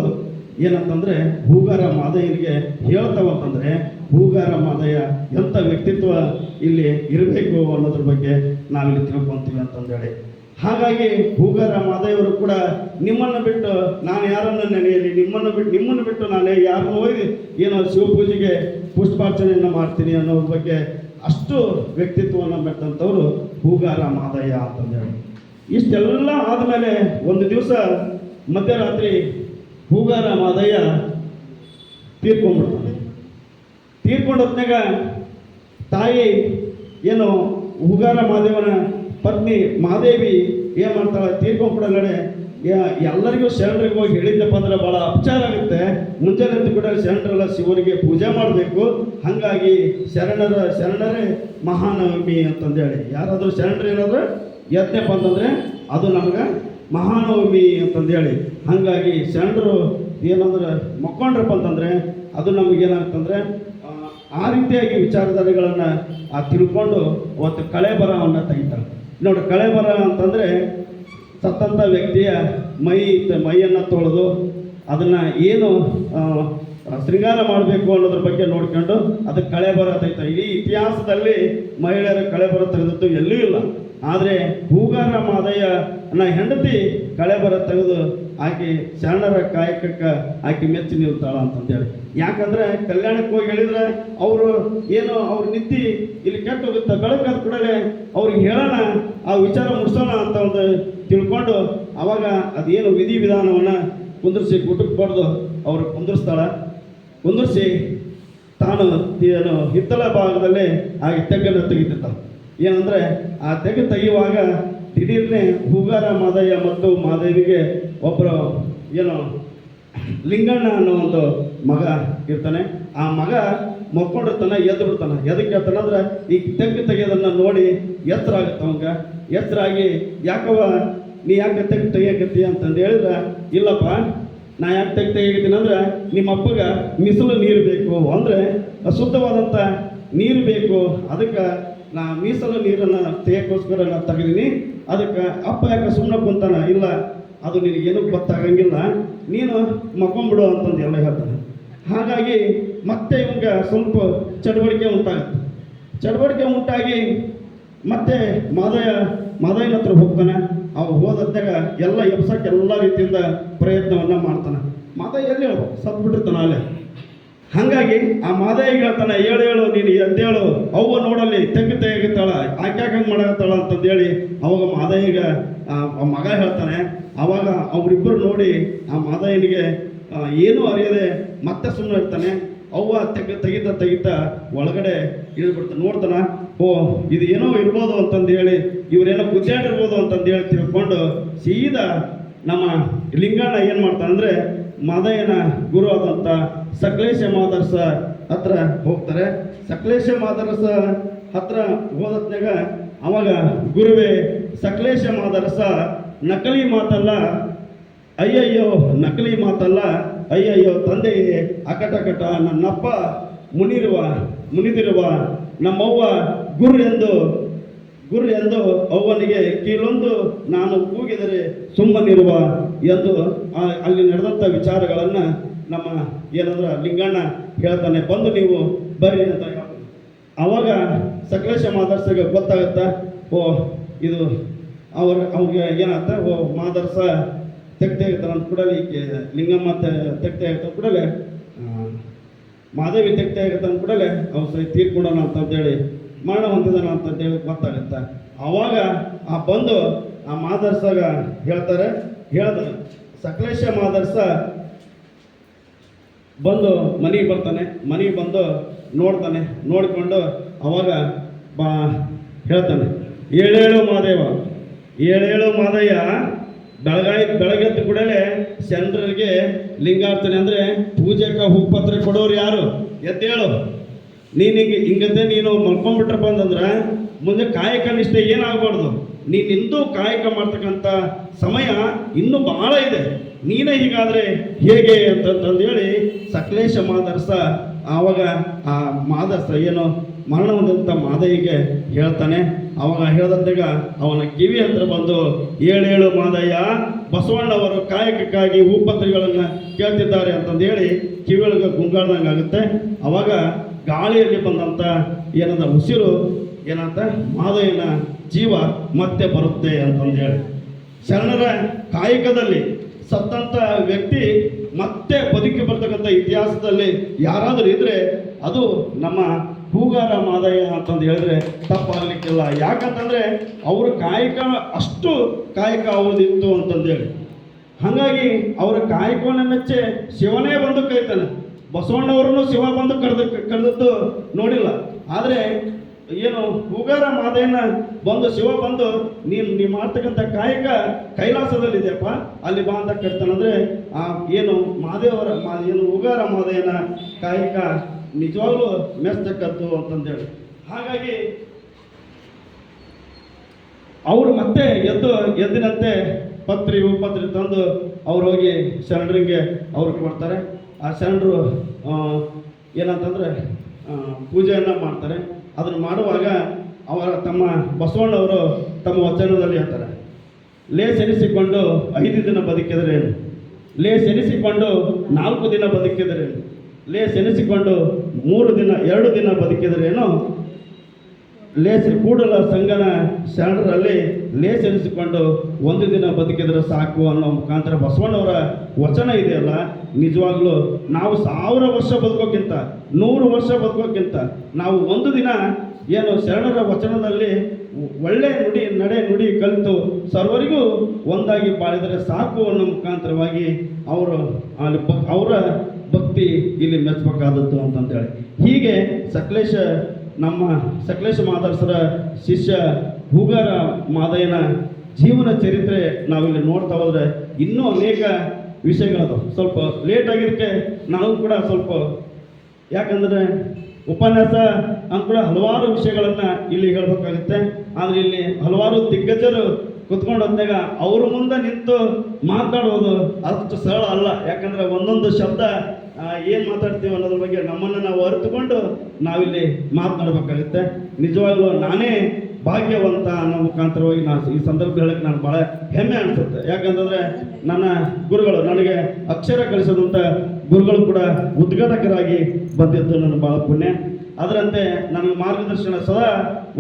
ಏನಂತಂದ್ರೆ ಹೂಗಾರ ಮಾದಯ್ಯನಿಗೆ ಹೇಳ್ತಾವಂತಂದ್ರೆ ಹೂಗಾರ ಮಾದಯ ಎಂಥ ವ್ಯಕ್ತಿತ್ವ ಇಲ್ಲಿ ಇರಬೇಕು ಅನ್ನೋದ್ರ ಬಗ್ಗೆ ನಾವಿಲ್ಲಿ ತಿಳ್ಕೊತೀವಿ ಅಂತಂದೇಳಿ. ಹಾಗಾಗಿ ಹೂಗಾರ ಮಾದಯವರು ಕೂಡ ನಿಮ್ಮನ್ನು ಬಿಟ್ಟು ನಾನು ಯಾರನ್ನು ನೆನೆಯಲಿ, ನಿಮ್ಮನ್ನು ಬಿಟ್ಟು ನಿಮ್ಮನ್ನು ಬಿಟ್ಟು ನಾನೇ ಯಾರನ್ನು ಹೋಗಿ ಏನೋ ಶಿವಪೂಜೆಗೆ ಪುಷ್ಪಾರ್ಚನೆಯನ್ನು ಮಾಡ್ತೀನಿ ಅನ್ನೋದ್ರ ಬಗ್ಗೆ ಅಷ್ಟು ವ್ಯಕ್ತಿತ್ವವನ್ನು ಬೆಟ್ಟಂಥವ್ರು ಹೂಗಾರ ಮಾದಯ್ಯ ಅಂತಂದೇಳಿ. ಇಷ್ಟೆಲ್ಲ ಆದಮೇಲೆ ಒಂದು ದಿವಸ ಮಧ್ಯರಾತ್ರಿ ಹೂಗಾರ ಮಾದಯ್ಯ ತೀರ್ಕೊಂಡ್ಬಿಡ್ತಾನೆ ತೀರ್ಕೊಂಡು ಹೊತ್ನಾಗ ತಾಯಿ ಏನು ಉಗಾರ ಮಹಾದೇವನ ಪತ್ನಿ ಮಹಾದೇವಿ ಏನು ಮಾಡ್ತಾಳೆ? ತೀರ್ಕೊಂಡು ನಡೆ ಎಲ್ಲರಿಗೂ ಶರಣರಿಗೆ ಹೋಗಿ ಹೇಳಿದ್ದಪ್ಪ ಅಂದ್ರೆ ಭಾಳ ಅಪಚಾರ ಆಗುತ್ತೆ. ಮುಂಜಾನೆ ಅಂತ ಕೂಡ ಶರಣರೆಲ್ಲ ಶಿವನಿಗೆ ಪೂಜೆ ಮಾಡಬೇಕು. ಹಾಗಾಗಿ ಶರಣರ, ಶರಣರೇ ಮಹಾನವಮಿ ಅಂತಂದೇಳಿ. ಯಾರಾದರೂ ಶರಣರು ಏನಾದರೂ ಯತ್ನಪ್ಪ ಅಂತಂದರೆ ಅದು ನಮ್ಗೆ ಮಹಾನವಮಿ ಅಂತಂದೇಳಿ. ಹಾಗಾಗಿ ಶರಣರು ಏನಂದ್ರೆ ಮಕ್ಕೊಂಡ್ರಪ್ಪ ಅಂತಂದರೆ ಅದು ನಮಗೇನಾಗ್ತಂದ್ರೆ ಆ, ರೀತಿಯಾಗಿ ವಿಚಾರಧಾರೆಗಳನ್ನು ಆ ತಿಳ್ಕೊಂಡು ಅವತ್ತು ಕಳೆ ಬರವನ್ನು ತೆಗಿತಾರೆ ನೋಡಿ ಕಳೆ ಬರ ಅಂತಂದರೆ ಸತ್ತಂಥ ವ್ಯಕ್ತಿಯ ಮೈ ಮೈಯನ್ನು ತೊಳೆದು ಅದನ್ನು ಏನು ಶೃಂಗಾರ ಮಾಡಬೇಕು ಅನ್ನೋದ್ರ ಬಗ್ಗೆ ನೋಡ್ಕೊಂಡು ಅದಕ್ಕೆ ಕಳೆ ಬರ ತೆಗಿತಾರೆ ಇಡೀ ಇತಿಹಾಸದಲ್ಲಿ ಮಹಿಳೆಯರ ಕಳೆ ಬರ ತೆಗೆದದ್ದು ಎಲ್ಲೂ ಇಲ್ಲ. ಆದರೆ ಹೂಗಾರ ಮಾದಯ್ಯನ ಹೆಂಡತಿ ಕಳೆ ಬರ ತೆಗೆದು ಆಕೆ ಶರಣರ ಕಾಯಕಕ್ಕೆ ಆಕೆ ಮೆಚ್ಚಿ ನಿಲ್ತಾಳ ಅಂತಂದೇಳಿ ಯಾಕಂದ್ರೆ ಕಲ್ಯಾಣಕ್ಕೆ ಹೋಗಿ ಹೇಳಿದ್ರೆ ಅವರು ಏನು ಅವ್ರ ನಿಂತಿ ಇಲ್ಲಿ ಕೆಟ್ಟು ಹೋಗುತ್ತೆ ಬೆಳಕಾದ ಕೂಡಲೇ ಅವ್ರಿಗೆ ಹೇಳೋಣ, ಆ ವಿಚಾರ ಮುಗಿಸೋಣ ಅಂತ ಒಂದು ತಿಳ್ಕೊಂಡು ಅವಾಗ ಅದೇನು ವಿಧಿ ವಿಧಾನವನ್ನು ಕುಂದಿರಿಸಿ ಗುಟಕ್ಕೆ ಬಡ್ದು ಅವರು ಕುಂದಿರಿಸ್ತಾಳ. ಕುಂದಿರಿಸಿ ತಾನು ಏನು ಹಿತ್ತಲ ಭಾಗದಲ್ಲಿ ಆ ತೆಗ್ಗನ್ನು ತೆಗಿತಿರ್ತಾಳೆ. ಏನಂದ್ರೆ ಆ ತೆಗೆ ತೆಗೆಯುವಾಗ ದಿಢೀರ್ನೆ ಹೂಗಾರ ಮಾದಯ್ಯ ಮತ್ತು ಮಾದೇವಿಗೆ ಒಬ್ಬರು ಏನು ಲಿಂಗಣ್ಣ ಅನ್ನೋ ಒಂದು ಮಗ ಇರ್ತಾನೆ. ಆ ಮಗ ಮಕ್ಕೊಂಡಿರ್ತಾನೆ, ಎದ್ದು ಬಿಡ್ತಾನೆ. ಎದಕ್ಕೆ ಹೇಳ್ತಾನಂದ್ರೆ ಈ ತೆಗ್ಗು ತೆಗೆಯೋದನ್ನ ನೋಡಿ ಎತ್ತರ ಆಗುತ್ತೆ ಎತ್ತರ ಆಗಿ ಯಾಕವ ನೀ ಯಾಕೆ ತೆಗ್ಗು ತೆಗಿಯಕತ್ತಿ ಅಂತಂದು ಹೇಳಿದ್ರೆ, ಇಲ್ಲಪ್ಪ, ನಾ ಯಾಕೆ ತೆಗ್ದು ತೆಗಿತೀನಿ ಅಂದ್ರೆ, ನಿಮ್ಮ ಅಪ್ಪಗ ಮಿಸಲು ನೀರು ಬೇಕು. ಅಂದ್ರೆ ಅಶುದ್ಧವಾದಂಥ ನೀರು ಬೇಕು. ಅದಕ್ಕೆ ನಾ ಮೀಸಲು ನೀರನ್ನು ತೆಗೋಸ್ಕರ ನಾ ತೆಗೆದೀನಿ. ಅದಕ್ಕೆ ಅಪ್ಪ ಯಾಕೆ ಸುಮ್ಮನೆ ಕುಂತಾನ? ಇಲ್ಲ, ಅದು ನಿನಗೆ ಏನು ಗೊತ್ತಾಗಂಗಿಲ್ಲ. ನೀನು ಮಕ್ಕೊಂಬಿಡು ಅಂತಂದು ಎಲ್ಲ ಹೇಳ್ತಾನೆ. ಹಾಗಾಗಿ ಮತ್ತೆ ಇವಂಗ ಸ್ವಲ್ಪ ಚಟುವಟಿಕೆ ಉಂಟಾಗುತ್ತೆ. ಚಟುವಟಿಕೆ ಉಂಟಾಗಿ ಮತ್ತೆ ಮಾದಯ ಮಾದಯನ ಹತ್ರ ಹೋಗ್ತಾನೆ. ಅವ್ರು ಹೋದಾಗ ಎಲ್ಲ ಎಬ್ಸಕ್ಕೆ ಎಲ್ಲ ರೀತಿಯಿಂದ ಪ್ರಯತ್ನವನ್ನ ಮಾಡ್ತಾನೆ. ಮಾದಯ್ಯ ಎಲ್ಲಿ ಹೇಳು ಸತ್ ಬಿಟ್ಟಿರ್ತಾನ ಅಲ್ಲೇ. ಹಾಗಾಗಿ ಆ ಮಾದಾಯಿ ಹೇಳ್ತಾನೆ, ಹೇಳು ಹೇಳು, ನೀನು ಎದ್ದೇಳು ಅವ್ವ ನೋಡಲ್ಲಿ ತೆಗ್ಗು ತೆಗಿತಾಳ ಆಕೆ ಹಂಗೆ ಮಾಡತ್ತಾಳ ಅಂತಂದೇಳಿ ಅವಾಗ ಆ ಮಗ ಹೇಳ್ತಾನೆ, ಅವಾಗ ಅವರಿಬ್ಬರು ನೋಡಿ ಆ ಮಾದಾಯಿನಿಗೆ ಏನೂ ಅರಿಯದೆ ಮತ್ತೆ ಸುಮ್ಮನೆ ಇರ್ತಾನೆ. ಅವ್ವ ತೆಗ ತೆಗಿತಾ ತೆಗಿತಾ ಒಳಗಡೆ ಇಳಿದ್ಬಿಡ್ತಾನೆ. ನೋಡ್ತಾನ, ಓ, ಇದು ಏನೋ ಇರ್ಬೋದು ಅಂತಂದು ಹೇಳಿ ಇವ್ರೇನೋ ಗುದ್ದಾಡಿರ್ಬೋದು ಅಂತಂದು ಹೇಳಿ ತಿಳ್ಕೊಂಡು ಸೀದಾ ನಮ್ಮ ಲಿಂಗಣ್ಣ ಏನು ಮಾಡ್ತಾನೆ ಅಂದರೆ ಮಾದಯ್ಯನ ಗುರು ಆದಂಥ ಸಕಲೇಶ ಮಾದರ್ಸ ಹತ್ರ ಹೋಗ್ತಾರೆ. ಸಕಲೇಶ ಮಾದರಸ ಹತ್ರ ಹೋದತ್ನಾಗ ಅವಾಗ ಗುರುವೇ ಸಕಲೇಶ ಮಾದರಸ ನಕಲಿ ಮಾತಲ್ಲ, ಅಯ್ಯಯ್ಯೋ ನಕಲಿ ಮಾತಲ್ಲ, ಅಯ್ಯಯ್ಯೋ ತಂದೆಯೇ ಅಕಟಕಟ, ನನ್ನಪ್ಪ ಮುನಿರುವ, ಮುನಿದಿರುವ ನಮ್ಮವ್ವ ಗುರು ಎಂದು ಗುರು ಎಂದು ಅವನಿಗೆ ಕೀಳೊಂದು, ನಾನು ಕೂಗಿದರೆ ಸುಮ್ಮನಿರುವ ಎಂದು ಅಲ್ಲಿ ನಡೆದಂಥ ವಿಚಾರಗಳನ್ನು ನಮ್ಮ ಏನಂದ್ರೆ ಲಿಂಗಣ್ಣ ಹೇಳ್ತಾನೆ, ಬಂದು ನೀವು ಬರ್ರಿ ಅಂತ. ಅವಾಗ ಸಕಲೇಶ ಮಾದರ್ಸಗೆ ಗೊತ್ತಾಗುತ್ತೆ, ಓ, ಇದು ಅವ್ರ ಅವ್ರಿಗೆ ಏನಾಗ್ತ ಓ, ಮಾದರ್ಸ ತೆಗ್ದೆ ಇರ್ತಾರೆ ಅಂತ ಕೂಡಲೇ ಲಿಂಗಮ್ಮ ತೆಗ್ದೆ ಇರ್ತಾರೆ ಕೂಡಲೇ ಮಾದೇವಿ ತೆಗ್ದೆ ಇರ್ತಾನೆ ಕೂಡಲೇ, ಅವ್ರು ಸರಿ ಅಂತ ಅಂತಂದೇಳಿ ಮರಣ ಹೊಂದಿದಾನ ಅಂತಂದೇಳಿ ಗೊತ್ತಾಗುತ್ತೆ ಅವಾಗ ಆ ಬಂದು ಆ ಮಾದರ್ಸಾಗ ಹೇಳ್ತಾರೆ ಹೇಳ್ದ ಸಕಲೇಶ ಮಾದರ್ಸ ಬಂದು ಮನೆಗೆ ಬರ್ತಾನೆ. ಮನೆಗೆ ಬಂದು ನೋಡ್ತಾನೆ. ನೋಡಿಕೊಂಡು ಅವಾಗ ಬಾ ಹೇಳ್ತಾನೆ, ಏಳೇಳು ಮಾದೇವ, ಏಳೇಳು ಮಾದಯ್ಯ ಬೆಳಗಾಯಿ ಬೆಳಗ್ಗೆದ್ದು ಕೂಡಲೇ ಜನರಿಗೆ ಲಿಂಗಾರ್ಚನೆ ಅಂದರೆ ಪೂಜೆಗೆ ಹೂಪತ್ರೆ ಕೊಡೋರು ಯಾರು? ಎದ್ದೇಳು. ನೀನು ಹಿಂಗೆ ಹಿಂಗತೆ ನೀನು ಮಲ್ಕೊಂಡ್ಬಿಟ್ರಪ್ಪ ಅಂತಂದ್ರೆ ಮುಂದೆ ಕಾಯಕ ನಿಷ್ಠೆ ಏನಾಗಬಾರ್ದು. ನೀನು ಇಂದು ಕಾಯಕ ಮಾಡ್ತಕ್ಕಂಥ ಸಮಯ ಇನ್ನೂ ಬಹಳ ಇದೆ. ನೀನೇ ಹೀಗಾದರೆ ಹೇಗೆ ಅಂತಂದೇಳಿ ಸಕಲೇಶ ಮಾದರ್ಸ ಆವಾಗ ಆ ಮಾದರ್ಸ ಏನು ಮರಣ ಹೊಂದಂಥ ಮಾದಯ್ಯಗೆ ಹೇಳ್ತಾನೆ. ಅವಾಗ ಹೇಳ್ದಂತಾಗ ಅವನ ಕಿವಿ ಹತ್ರ ಬಂದು ಏಳೇಳು ಮಾದಯ್ಯ, ಬಸವಣ್ಣವರು ಕಾಯಕಕ್ಕಾಗಿ ಉಪತ್ರಿಗಳನ್ನು ಕೇಳ್ತಿದ್ದಾರೆ ಅಂತಂದು ಹೇಳಿ ಕಿವಿಯೊಳಗೆ ಗುಂಗಾಡ್ದಂಗೆ ಆಗುತ್ತೆ ಅವಾಗ ಗಾಳಿಯಲ್ಲಿ ಬಂದಂಥ ಏನಂತ ಉಸಿರು, ಏನಂತ ಮಾದಯ್ಯನ ಜೀವ ಮತ್ತೆ ಬರುತ್ತೆ ಅಂತಂದೇಳಿ ಶರಣರ ಕಾಯಕದಲ್ಲಿ ಸತ್ತಂಥ ವ್ಯಕ್ತಿ ಮತ್ತೆ ಬದುಕಿ ಬರ್ತಕ್ಕಂಥ ಇತಿಹಾಸದಲ್ಲಿ ಯಾರಾದರೂ ಇದ್ರೆ ಅದು ನಮ್ಮ ಹೂಗಾರ ಮಾದಯ್ಯ ಅಂತಂದು ಹೇಳಿದ್ರೆ ತಪ್ಪಾಗಲಿಕ್ಕಿಲ್ಲ. ಯಾಕಂತಂದ್ರೆ ಅವ್ರ ಕಾಯಕ ಅಷ್ಟು ಕಾಯಕ ಅವ್ರದ್ದಿತ್ತು ಅಂತಂದೇಳಿ ಹಾಗಾಗಿ ಅವರ ಕಾಯಕವನ್ನು ಮೆಚ್ಚೆ ಶಿವನೇ ಬಂದು ಕರೀತಾನೆ. ಬಸವಣ್ಣವರನ್ನು ಶಿವ ಬಂದು ಕರೆದ ಕರೆದದ್ದು ನೋಡಿಲ್ಲ. ಆದರೆ ಏನು ಹೂಗಾರ ಮಾದಯ್ಯನ ಬಂದು ಶಿವ ಬಂದು ನೀನು ನೀವು ಮಾಡ್ತಕ್ಕಂಥ ಕಾಯಕ ಕೈಲಾಸದಲ್ಲಿದೆಯಪ್ಪ, ಅಲ್ಲಿ ಬಾ ಅಂತ ಕರಿತಾನಂದ್ರೆ ಆ ಏನು ಮಾದೇವರ ಮಾ ಏನು ಹೂಗಾರ ಮಾದಯ್ಯನ ಕಾಯಕ ನಿಜವಾಗ್ಲೂ ಮೆಚ್ಚತಕ್ಕದ್ದು ಅಂತಂದೇಳಿ. ಹಾಗಾಗಿ ಅವರು ಮತ್ತೆ ಎದ್ದು ಎದ್ದಿನಂತೆ ಪತ್ರಿ ಉಪತ್ರಿ ತಂದು ಅವ್ರು ಹೋಗಿ ಶರಣರಿಗೆ ಅವ್ರಿಗೆ ಕೊಡ್ತಾರೆ. ಆ ಶರಣರು ಏನಂತಂದರೆ ಪೂಜೆಯನ್ನು ಮಾಡ್ತಾರೆ. ಅದನ್ನು ಮಾಡುವಾಗ ಅವರ ತಮ್ಮ ಬಸವಣ್ಣವರು ತಮ್ಮ ವಚನದಲ್ಲಿ ಹೇಳ್ತಾರೆ. ಲೇ ಸೆನಿಸಿಕೊಂಡು ಐದು ದಿನ ಬದುಕಿದರೇನು? ಲೇ ಸೆನಿಸಿಕೊಂಡು ನಾಲ್ಕು ದಿನ ಬದುಕಿದರೇನು? ಲೇ ಸೆನಿಸಿಕೊಂಡು ಮೂರು ದಿನ, ಎರಡು ದಿನ ಬದುಕಿದರೇನು? ಲೇಸಿ ಕೂಡಲ ಸಂಗನ ಶರಣರಲ್ಲಿ ಲೇಸೆನಿಸಿಕೊಂಡು ಒಂದು ದಿನ ಬದುಕಿದ್ರೆ ಸಾಕು ಅನ್ನೋ ಮುಖಾಂತರ ಬಸವಣ್ಣವರ ವಚನ ಇದೆಯಲ್ಲ, ನಿಜವಾಗ್ಲೂ ನಾವು ಸಾವಿರ ವರ್ಷ ಬದುಕೋಕ್ಕಿಂತ, ನೂರು ವರ್ಷ ಬದುಕೋಕ್ಕಿಂತ ನಾವು ಒಂದು ದಿನ ಏನು ಶರಣರ ವಚನದಲ್ಲಿ ಒಳ್ಳೆ ನುಡಿ, ನಡೆ ನುಡಿ ಕಲಿತು ಸರ್ವರಿಗೂ ಒಂದಾಗಿ ಬಾಳಿದರೆ ಸಾಕು ಅನ್ನೋ ಮುಖಾಂತರವಾಗಿ ಅವರು ಅಲ್ಲಿ ಅವರ ಭಕ್ತಿ ಇಲ್ಲಿ ಮೆಚ್ಚಬೇಕಾದದ್ದು ಅಂತಂತೇಳಿ. ಹೀಗೆ ಸಕಲೇಶ ನಮ್ಮ ಸಕಲೇಶ ಮಾದರ್ಸರ ಶಿಷ್ಯ ಹೂಗಾರ ಮಾದಯ್ಯನ ಜೀವನ ಚರಿತ್ರೆ ನಾವಿಲ್ಲಿ ನೋಡ್ತಾ ಹೋದ್ರೆ ಇನ್ನೂ ಅನೇಕ ವಿಷಯಗಳದು ಸ್ವಲ್ಪ ಲೇಟ್ ಆಗಿದ್ದಕ್ಕೆ ನಾವು ಕೂಡ ಸ್ವಲ್ಪ, ಯಾಕಂದರೆ ಉಪನ್ಯಾಸ ಅಂತ ಕೂಡ ಹಲವಾರು ವಿಷಯಗಳನ್ನು ಇಲ್ಲಿ ಹೇಳಬೇಕಾಗುತ್ತೆ. ಆದರೆ ಇಲ್ಲಿ ಹಲವಾರು ದಿಗ್ಗಜರು ಕುತ್ಕೊಂಡು ಹೋದಾಗ ಅವ್ರ ಮುಂದೆ ನಿಂತು ಮಾತಾಡೋದು ಅಷ್ಟು ಸರಳ ಅಲ್ಲ. ಯಾಕಂದರೆ ಒಂದೊಂದು ಶಬ್ದ ಏನು ಮಾತಾಡ್ತೀವಿ ಅನ್ನೋದ್ರ ಬಗ್ಗೆ ನಮ್ಮನ್ನು ನಾವು ಅರಿತುಕೊಂಡು ನಾವಿಲ್ಲಿ ಮಾತನಾಡಬೇಕಾಗುತ್ತೆ. ನಿಜವಾಗ್ಲೂ ನಾನೇ ಭಾಗ್ಯವಂತ ಅನ್ನೋ ಮುಖಾಂತರವಾಗಿ ನಾನು ಈ ಸಂದರ್ಭ ಹೇಳಕ್ಕೆ ನಾನು ಭಾಳ ಹೆಮ್ಮೆ ಅನಿಸುತ್ತೆ. ಯಾಕಂತಂದರೆ ನನ್ನ ಗುರುಗಳು, ನನಗೆ ಅಕ್ಷರ ಕಲಿಸಿದಂಥ ಗುರುಗಳು ಕೂಡ ಉದ್ಘಾಟಕರಾಗಿ ಬಂದಿದ್ದು ನನ್ನ ಭಾಳ ಪುಣ್ಯ. ಅದರಂತೆ ನನಗೆ ಮಾರ್ಗದರ್ಶನ ಸದಾ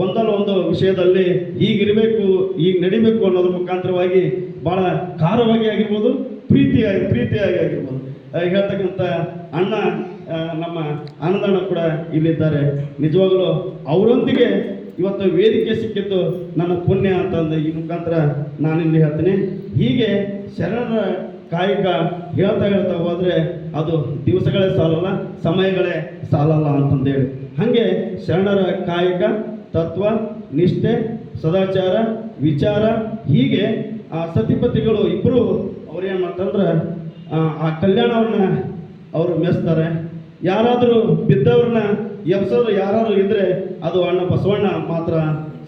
ಒಂದಲ್ಲ ಒಂದು ವಿಷಯದಲ್ಲಿ ಹೀಗಿರಬೇಕು ಈಗ ನಡಿಬೇಕು ಅನ್ನೋದ್ರ ಮುಖಾಂತರವಾಗಿ ಭಾಳ ಖಾರವಾಗಿ ಆಗಿರ್ಬೋದು, ಪ್ರೀತಿಯಾಗಿ ಪ್ರೀತಿಯಾಗಿ ಆಗಿರ್ಬೋದು. ಹೇಳ್ತಕ್ಕಂಥ ಅಣ್ಣ ನಮ್ಮ ಆನಂದಣ್ಣ ಕೂಡ ಇಲ್ಲಿದ್ದಾರೆ. ನಿಜವಾಗಲೂ ಅವರೊಂದಿಗೆ ಇವತ್ತು ವೇದಿಕೆ ಸಿಕ್ಕಿದ್ದು ನನ್ನ ಪುಣ್ಯ ಅಂತಂದು ಈ ಮುಖಾಂತರ ನಾನಿಲ್ಲಿ ಹೇಳ್ತೀನಿ. ಹೀಗೆ ಶರಣರ ಕಾಯಕ ಹೇಳ್ತಾ ಹೇಳ್ತಾ ಹೋದರೆ ಅದು ದಿವಸಗಳೇ ಸಾಲಲ್ಲ, ಸಮಯಗಳೇ ಸಾಲಲ್ಲ ಅಂತಂದೇಳಿ ಹಾಗೆ ಶರಣರ ಕಾಯಕ, ತತ್ವ, ನಿಷ್ಠೆ, ಸದಾಚಾರ, ವಿಚಾರ, ಹೀಗೆ ಆ ಸತಿಪತಿಗಳು ಇಬ್ಬರು ಅವ್ರು ಏನು ಮಾಡ್ತಾರಂದ್ರೆ ಆ, ಕಲ್ಯಾಣವನ್ನ ಅವರು ಮೆಸ್ತಾರೆ ಯಾರಾದರೂ ಬಿದ್ದವ್ರನ್ನ ಎಬ್ಸೋರು ಯಾರಾದರೂ ಇದ್ರೆ ಅದು ಅಣ್ಣ ಬಸವಣ್ಣ ಮಾತ್ರ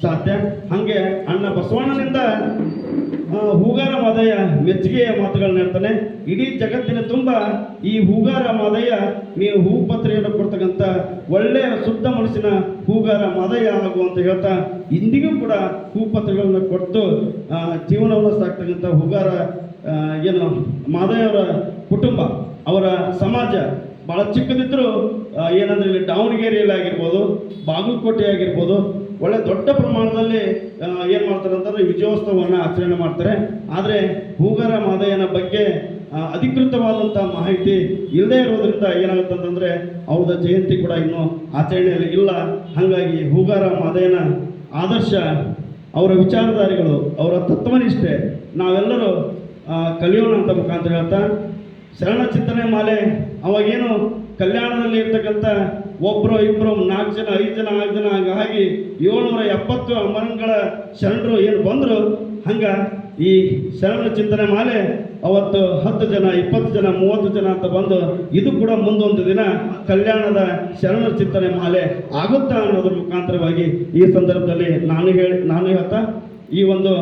ಸಾಧ್ಯ. ಹಾಗೆ ಅಣ್ಣ ಬಸವಣ್ಣನಿಂದ ಹೂಗಾರ ಮಾದಯ್ಯ ಮೆಚ್ಚುಗೆಯ ಮಾತುಗಳನ್ನ ಹೇಳ್ತಾನೆ. ಇಡೀ ಜಗತ್ತಿನ ತುಂಬ ಈ ಹೂಗಾರ ಮಾದಯ್ಯ ನೀವು ಹೂ ಪತ್ರೆಯನ್ನು ಕೊಡ್ತಕ್ಕಂಥ ಒಳ್ಳೆಯ ಶುದ್ಧ ಮನಸ್ಸಿನ ಹೂಗಾರ ಮಾದಯ್ಯ ಆಗು ಅಂತ ಹೇಳ್ತಾ ಇಂದಿಗೂ ಕೂಡ ಹೂ ಪತ್ರೆಗಳನ್ನು ಕೊಟ್ಟು ಜೀವನವನ್ನು ಸಾಕ್ತಕ್ಕಂಥ ಹೂಗಾರ ಏನು ಮಾದಯ್ಯವರ ಕುಟುಂಬ, ಅವರ ಸಮಾಜ ಭಾಳ ಚಿಕ್ಕದಿದ್ದರೂ ಏನಂದರೆ ಇಲ್ಲಿ ದಾವಣಗೆರೆಯಲ್ಲಿ ಆಗಿರ್ಬೋದು ಬಾಗಲಕೋಟೆ ಆಗಿರ್ಬೋದು, ಒಳ್ಳೆ ದೊಡ್ಡ ಪ್ರಮಾಣದಲ್ಲಿ ಏನು ಮಾಡ್ತಾರೆ ಅಂತಂದರೆ ವಿಜಯೋತ್ಸವವನ್ನು ಆಚರಣೆ ಮಾಡ್ತಾರೆ. ಆದರೆ ಹೂಗಾರ ಮಾದಯ್ಯನ ಬಗ್ಗೆ ಅಧಿಕೃತವಾದಂಥ ಮಾಹಿತಿ ಇಲ್ಲದೇ ಇರೋದ್ರಿಂದ ಏನಾಗುತ್ತೆ ಅಂತಂದರೆ ಅವ್ರದ ಜಯಂತಿ ಕೂಡ ಇನ್ನೂ ಆಚರಣೆಯಲ್ಲಿ ಇಲ್ಲ. ಹಾಗಾಗಿ ಹೂಗಾರ ಮಾದಯ್ಯನ ಆದರ್ಶ ಅವರ ವಿಚಾರಧಾರಿಗಳು, ಅವರ ತತ್ವನಿಷ್ಠೆ, ನಾವೆಲ್ಲರೂ ಕಲಿಯೋಣ ಅಂತ ಮುಖಾಂತರ ಹೇಳ್ತಾ ಶರಣ ಚಿಂತನೆ ಮಾಲೆ ಅವಾಗೇನು ಕಲ್ಯಾಣದಲ್ಲಿ ಇರ್ತಕ್ಕಂಥ ಒಬ್ಬರು ಇಬ್ಬರು ನಾಲ್ಕು ಜನ, ಐದು ಜನ, ಆರು ಜನ ಹಾಗಾಗಿ ಏಳ್ನೂರ ಎಪ್ಪತ್ತು ಮರಗಳ ಶರಣರು ಏನು ಬಂದರು, ಹಂಗೆ ಈ ಶರಣ ಚಿಂತನೆ ಮಾಲೆ ಅವತ್ತು ಹತ್ತು ಜನ, ಇಪ್ಪತ್ತು ಜನ, ಮೂವತ್ತು ಜನ ಅಂತ ಬಂದು, ಇದು ಕೂಡ ಮುಂದೊಂದು ದಿನ ಕಲ್ಯಾಣದ ಶರಣ ಚಿಂತನೆ ಮಾಲೆ ಆಗುತ್ತಾ ಅನ್ನೋದ್ರ ಮುಖಾಂತರವಾಗಿ ಈ ಸಂದರ್ಭದಲ್ಲಿ ನಾನು ಹೇಳಿ, ನಾನು ಹೇಳ್ತಾ, ಈ ಒಂದು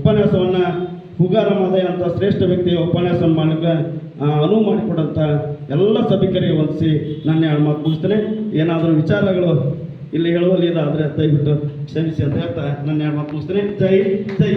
ಉಪನ್ಯಾಸವನ್ನು ಮಾದಯ ಅಂತ ಶ್ರೇಷ್ಠ ವ್ಯಕ್ತಿಯ ಉಪನ್ಯಾಸ ಮಾಡಲಿಕ್ಕೆ ಅನುವು ಮಾಡಿಕೊಡಂತ ಎಲ್ಲ ಸಭಿಕರಿಗೆ ವಂದಿಸಿ ನನ್ನ ಎರಡು ಮಾತು ಮುಗಿಸ್ತೇನೆ. ಏನಾದರೂ ವಿಚಾರಗಳು ಇಲ್ಲಿ ಹೇಳುವಲ್ಲಿ ಇದಾದರೆ ದಯವಿಟ್ಟು ಕ್ಷಮಿಸಿ ಅಂತ ಹೇಳ್ತಾ ನನ್ನ ಎರಡು ಮಾತು ಮುಗಿಸ್ತೇನೆ. ಜೈ ಜೈ